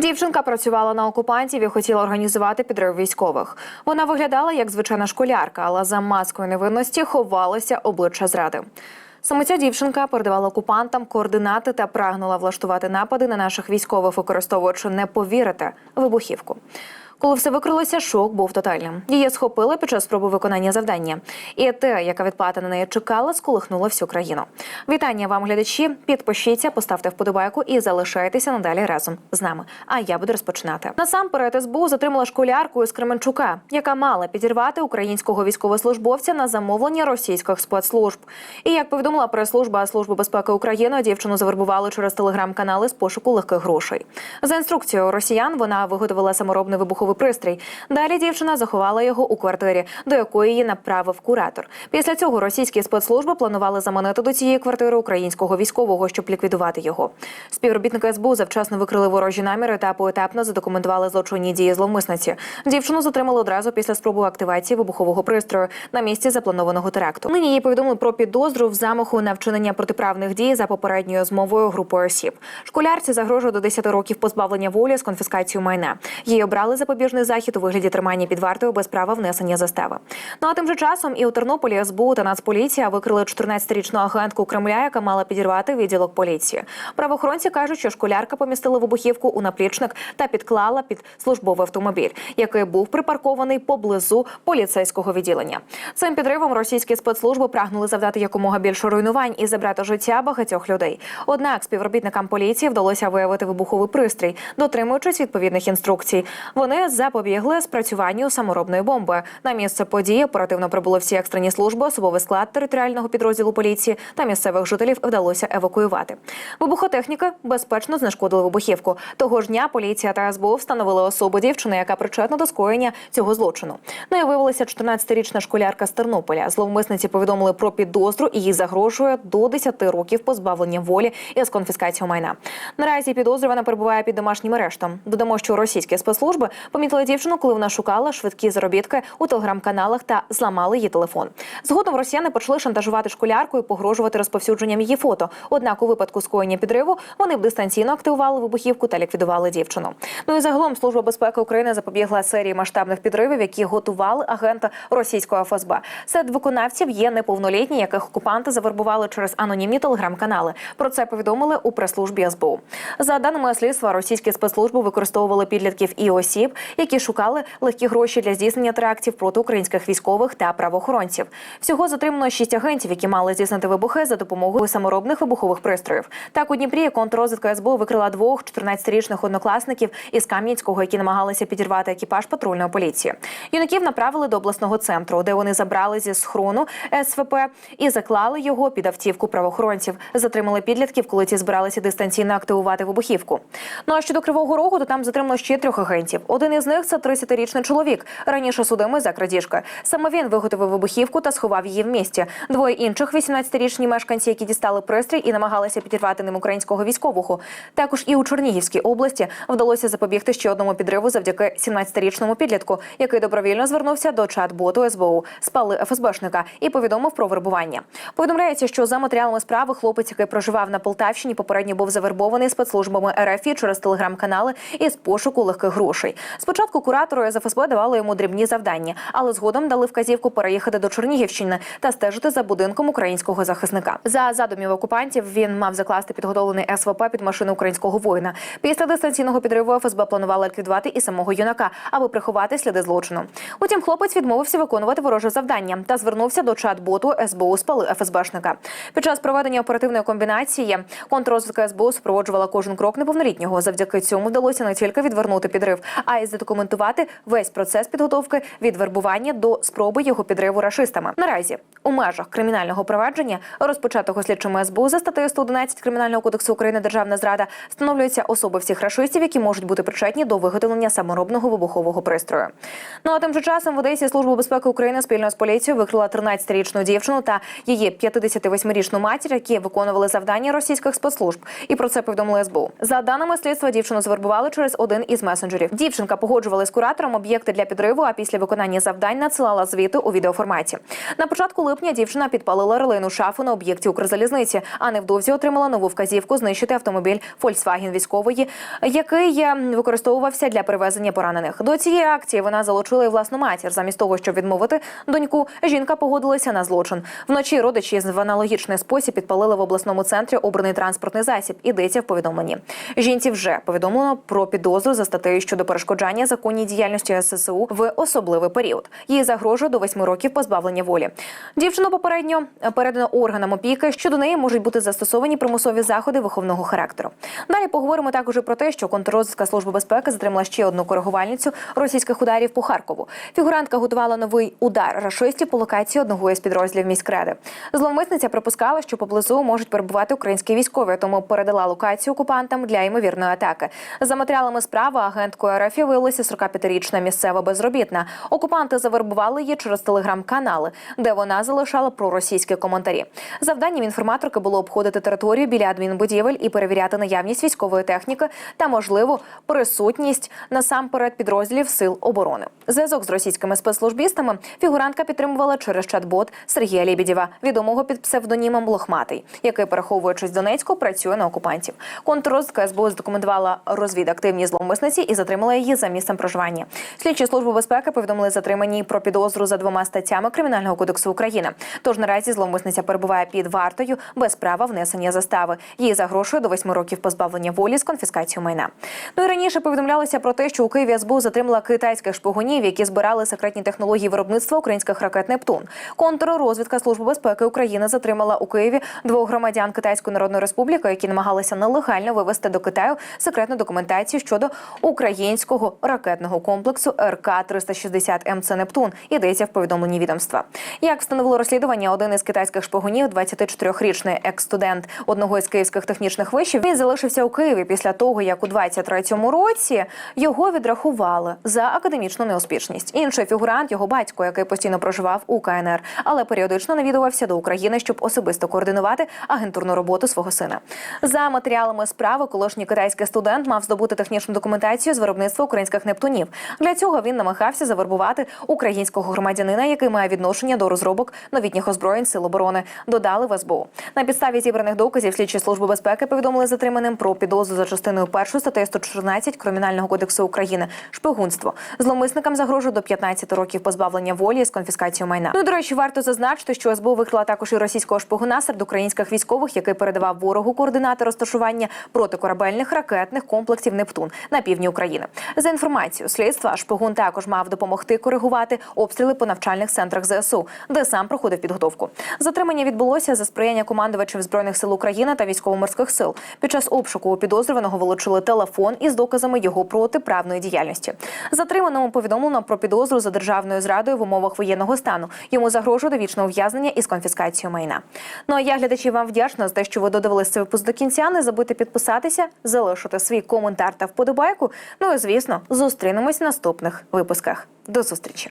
Дівчинка працювала на окупантів і хотіла організувати підрив військових. Вона виглядала як звичайна школярка, але за маскою невинності ховалося обличчя зради. Саме ця дівчинка передавала окупантам координати та прагнула влаштувати напади на наших військових, використовуючи не повірите вибухівку. Коли все викрилося, шок був тотальним. Її схопили під час спроби виконання завдання. І те, яка відплата на неї чекала, сколихнула всю країну. Вітання вам, глядачі. Підпишіться, поставте вподобайку і залишайтеся надалі разом з нами. А я буду розпочинати. Насамперед СБУ затримала школярку із Кременчука, яка мала підірвати українського військовослужбовця на замовлення російських спецслужб. І як повідомила прес-служба Служби безпеки України, дівчину завербували через телеграм-канали з пошуку легких грошей. За інструкцією росіян вона виготовила саморобний вибуховий пристрій. Далі дівчина заховала його у квартирі, до якої її направив куратор. Після цього російські спецслужби планували заманити до цієї квартири українського військового, щоб ліквідувати його. Співробітники СБУ завчасно викрили ворожі наміри та поетапно задокументували злочинні дії зловмисниці. Дівчину затримали одразу після спроби активації вибухового пристрою на місці запланованого теракту. Нині їй повідомили про підозру в замаху на вчинення протиправних дій за попередньою змовою групою осіб. Школярці загрожує до 10 років позбавлення волі з конфіскацією майна. Їй обрали запобіжний захід у вигляді тримання під вартою без права внесення застави. Ну а тим же часом і у Тернополі СБУ та Нацполіція викрили 14-річну агентку Кремля, яка мала підірвати відділок поліції. Правоохоронці кажуть, що школярка помістила вибухівку у наплічник та підклала під службовий автомобіль, який був припаркований поблизу поліцейського відділення. Цим підривом російські спецслужби прагнули завдати якомога більше руйнувань і забрати життя багатьох людей. Однак співробітникам поліції вдалося виявити вибуховий пристрій, дотримуючись відповідних інструкцій. Вони запобігли спрацюванню саморобної бомби. На місце події оперативно прибули всі екстрені служби, особовий склад територіального підрозділу поліції та місцевих жителів вдалося евакуювати. Вибухотехніки безпечно знешкодили вибухівку. Того ж дня поліція та СБУ встановили особу дівчини, яка причетна до скоєння цього злочину. Нею виявилася 14-річна школярка з Тернополя. Зловмисниці повідомили про підозру і їй загрожує до 10 років позбавлення волі із конфіскацією майна. Наразі підозрювана перебуває під домашнім арештом. Додамо, що російські спецслужби помітили дівчину, коли вона шукала швидкі заробітки у телеграм-каналах та зламали її телефон. Згодом росіяни почали шантажувати школярку і погрожувати розповсюдженням її фото. Однак, у випадку скоєння підриву вони б дистанційно активували вибухівку та ліквідували дівчину. Ну і загалом служба безпеки України запобігла серії масштабних підривів, які готували агента російського ФСБ. Серед виконавців є неповнолітні, яких окупанти завербували через анонімні телеграм-канали. Про це повідомили у прес-службі СБУ. За даними слідства, російські спецслужби використовували підлітків і осіб, які шукали легкі гроші для здійснення терактів проти українських військових та правоохоронців. Всього затримано шість агентів, які мали здійснити вибухи за допомогою саморобних вибухових пристроїв. Так у Дніпрі контррозвідка СБУ викрила двох 14-річних однокласників із Кам'янського, які намагалися підірвати екіпаж патрульної поліції. Юнаків направили до обласного центру, де вони забрали зі схрону СВП і заклали його під автівку правоохоронців. Затримали підлітків, коли ті збиралися дистанційно активувати вибухівку. Ну а щодо кривого рогу, то там затримано ще трьох агентів. Один із них це 30-річний чоловік, раніше судимий за крадіжки. Саме він виготовив вибухівку та сховав її в місті. Двоє інших 18-річні мешканці, які дістали пристрій і намагалися підірвати ним українського військового. Також і у Чернігівській області вдалося запобігти ще одному підриву завдяки 17-річному підлітку, який добровільно звернувся до чат-боту СБУ, спали ФСБшника і повідомив про вербування. Повідомляється, що за матеріалами справи хлопець, який проживав на Полтавщині, попередньо був завербований спецслужбами РФ через телеграм-канали із пошуку легких грошей. Спочатку куратору з давали йому дрібні завдання, але згодом дали вказівку переїхати до Чернігівщини та стежити за будинком українського захисника. За задумів окупантів він мав закласти підготовлений СВП під машину українського воїна. Після дистанційного підриву ФСБ планувала ліквідувати і самого юнака, аби приховати сліди злочину. Утім, хлопець відмовився виконувати вороже завдання та звернувся до чат-боту СБУ спали ФСБшника. Під час проведення оперативної комбінації контррозвідка СБУ супроводжувала кожен крок неповнолітнього. Завдяки цьому вдалося не тільки відвернути підрив, а й задокументувати весь процес підготовки від вербування до спроби його підриву рашистами. Наразі у межах кримінального провадження, розпочатого слідчими СБУ за статтею 111 кримінального кодексу України Державна зрада, встановлюються особи всіх рашистів, які можуть бути причетні до виготовлення саморобного вибухового пристрою. Ну а тим же часом в Одесі служба безпеки України спільно з поліцією викрила 13-річну дівчину та її 58-річну матір, які виконували завдання російських спецслужб. І про це повідомили СБУ. За даними слідства, дівчину звербували через один із месенджерів. Дівчинка погоджували з куратором об'єкти для підриву. А після виконання завдань надсилала звіти у відеоформаті. На початку липня дівчина підпалила релейну шафу на об'єкті Укрзалізниці, а невдовзі отримала нову вказівку знищити автомобіль Volkswagen військової, який використовувався для перевезення поранених. До цієї акції вона залучила і власну матір. Замість того, щоб відмовити доньку, жінка погодилася на злочин. Вночі родичі в аналогічний спосіб підпалили в обласному центрі обраний транспортний засіб. Ідеться в повідомленні. Жінці вже повідомлено про підозру за статтею щодо перешкоджання законній діяльності ССУ в особливий період. Їй загрожує до восьми років позбавлення волі. Дівчину попередньо передано органам опіки. Щодо неї можуть бути застосовані примусові заходи виховного характеру. Далі поговоримо також про те, що контррозвідка служби безпеки затримала ще одну коригувальницю російських ударів по Харкову. Фігурантка готувала новий удар рашистів по локації одного із підрозділів міськреди. Зловмисниця припускала, що поблизу можуть перебувати українські військові, тому передала локацію окупантам для ймовірної атаки. За матеріалами справи агенткою РФ виявилася 45-річна місцева безробітна. Окупанти завербували її через телеграм-канали, де вона залишала проросійські коментарі. Завданням інформаторки було обходити територію біля адмінбудівель і перевіряти наявність військової техніки та можливо присутність насамперед підрозділів сил оборони. Зв'язок з російськими спецслужбістами фігурантка підтримувала через чат-бот Сергія Лібідєва, відомого під псевдонімом Лохматий, який, переховуючись з Донецьку, працює на окупантів. Контррозвідка СБУ задокументувала розвідактивні зловмисниці і затримала її за місцем проживання. Слідчі служби безпеки повідомили затриманій про підозру за двома статтями Кримінального кодексу України. Тож наразі зловмисниця перебуває під вартою без права внесення застави. Їй загрошує до восьми років позбавлення волі з конфіскацією майна. Ну і раніше повідомлялося про те, що у Києві СБУ затримала китайських шпигунів, які збирали секретні технології виробництва українських ракет Нептун. Контррозвідка Служби безпеки України затримала у Києві двох громадян Китайської Народної Республіки, які намагалися нелегально вивезти до Китаю секретну документацію щодо українського ракетного комплексу РК 360 МЦ Нептун. Йдеться в повідомленні відомства. Як встановило розслідування, один із китайських шпигунів, 24-річний екс-студент одного із київських технічних вишів, він залишився у Києві після того, як у 23-му році його відрахували за академічну неуспішність. Інший фігурант, його батько, який постійно проживав у КНР, але періодично навідувався до України, щоб особисто координувати агентурну роботу свого сина. За матеріалами справи, колишній китайський студент мав здобути технічну документацію з виробництва українських нептунів. Для цього він намагався завербувати українського громадянина, який має відношення до розробок новітніх озброєнь сил оборони. Додали в СБУ. На підставі зібраних доказів слідчі служби безпеки повідомили затриманим про підозру за частиною першої статті 114 Кримінального кодексу України шпигунство. Зломисникам загрожує до 15 років позбавлення волі з конфіскацією майна. Ну до речі, варто зазначити, що СБУ викрила також і російського шпигуна серед українських військових, який передавав ворогу координати розташування протикорабельних ракетних комплексів Нептун на півдні України. За інформацією слідства, шпигун також мав допомогти коригувати обстріли по навчальних центрах ЗСУ, де сам проходив підготовку. Затримання відбулося за сприяння командувачів збройних сил України та військово-морських сил. Під час обшуку у підозрюваного вилучили телефон із доказами його протиправної діяльності. Затриманому повідомлено про підозру за державною зрадою в умовах воєнного стану. Йому загрожує довічне ув'язнення із конфіскацією майна. Ну а я глядачі вам вдячна за те, що ви додивилися цей випуск до кінця. Не забудьте підписатися, залишити свій коментар та вподобайку. Ну і звісно, зустрінемось в наступних випусках. До зустрічі.